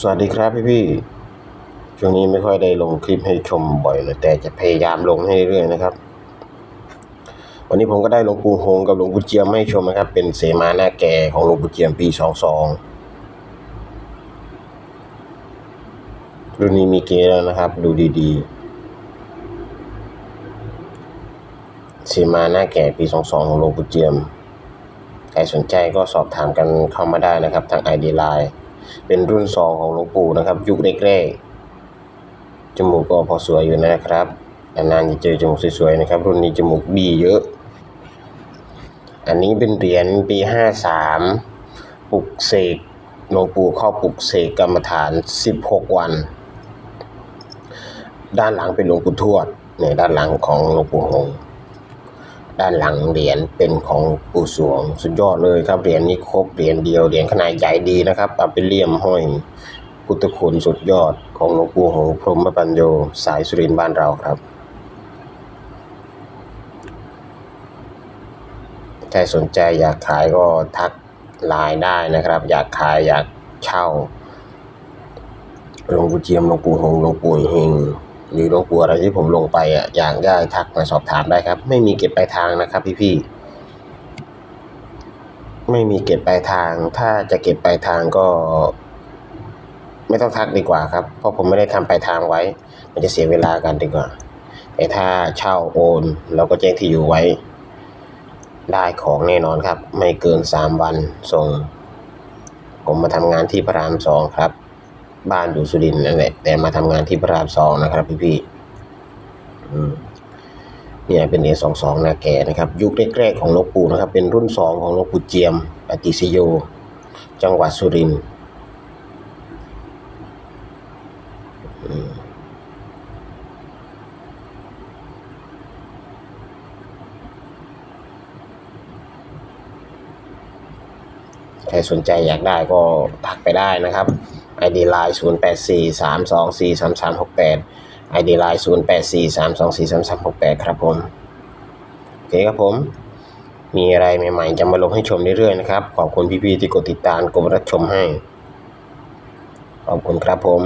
สวัสดีครับพี่พี่ช่วงนี้ไม่ค่อยได้ลงคลิปให้ชมบ่อยเลยแต่จะพยายามลงให้เรื่อยนะครับ วันนี้ผมก็ได้หลวงปู่หงกับหลวงปู่เจียมให้ชมนะครับ เป็นเสมาหน้าแก่ของหลวงปู่เจียมปีสองสองรุ่นนี้มีเกแล้วนะครับ ดูดีๆเสมาหน้าแก่ปีสองสองของหลวงปู่เจียมใครสนใจก็สอบถามกันเข้ามาได้นะครับ ทาง ID Line เเป็นรุ่นสองของหลวงปู่นะครับ ยุคแรกๆจมูกก็พอสวยอยู่นะครับนานๆจะเจอจมูกสวยๆนะครับ รุ่นนี้จมูกบีเยอะ อันนี้เป็นเหรียญปีห้าสามปลุกเสกหลวงปู่เข้าปลุกเสกกรรมฐานสิบหกวัน ด้านหลังเป็นหลวงปู่ทวดเนี่ยด้านหลังของหลวงปู่หงส์ ด้านหลังเหรียญเป็นของปู่สวงสุดยอดเลยครับเหรียญนี้ครบเหรียญเดียวเหรียญขนาดใหญ่ดีนะครับเอาไปเลี่ยมห้อยพุทธคุณสุดยอดของหลวงปู่หงส์พรหมปัญโยสายสุรินทร์บ้านเราครับใครสนใจอยากขายก็ทักไลน์ได้นะครับ อยากขายอยากเช่าหลวงปู่เจียมหลวงปู่หงส์หลวงปู่เฮง หรือหลวงปู่อะไรที่ผมลงไปอะอยากได้ทักมาสอบถามได้ครับ ไม่มีเก็บปลายทางนะครับ พี่ๆไม่มีเก็บปลายทาง ถ้าจะเก็บปลายทางก็ ไม่ต้องทักดีกว่าครับ เพราะผมไม่ได้ทำปลายทางไว้ มันจะเสียเวลากันดีกว่าแต่ถ้าเช่าโอน เราก็แจ้งที่อยู่ไว้ ได้ของแน่นอนครับ ไม่เกินสามวันส่ง ผมมาทำงานที่พระรามสองครับ บ้านอยู่สุรินทร์นั่นแหละแต่มาทำงานที่พระรามสองนะครับ พี่พี่ๆเนี่ยเป็นเหรียญสองสองนาแก่นะครับ ยุคแรกๆของหลวงปู่นะครับ เป็นรุ่นสองของหลวงปู่เจียมปฏิสโย จังหวัดสุรินทร์ใครสนใจอยากได้ก็ทักไปได้นะครับ ID Line 0 8 4 3 2 4 3 3 6 8 ID Line 0 8 4 3 2 4 3 3 6 8 ครับผมโอเคครับผม มีอะไรใหม่ๆ จะมาลงให้ชมเรื่อยๆนะครับ ขอบคุณพี่ๆที่กดติดตามกดรับชมให้ ขอบคุณครับผม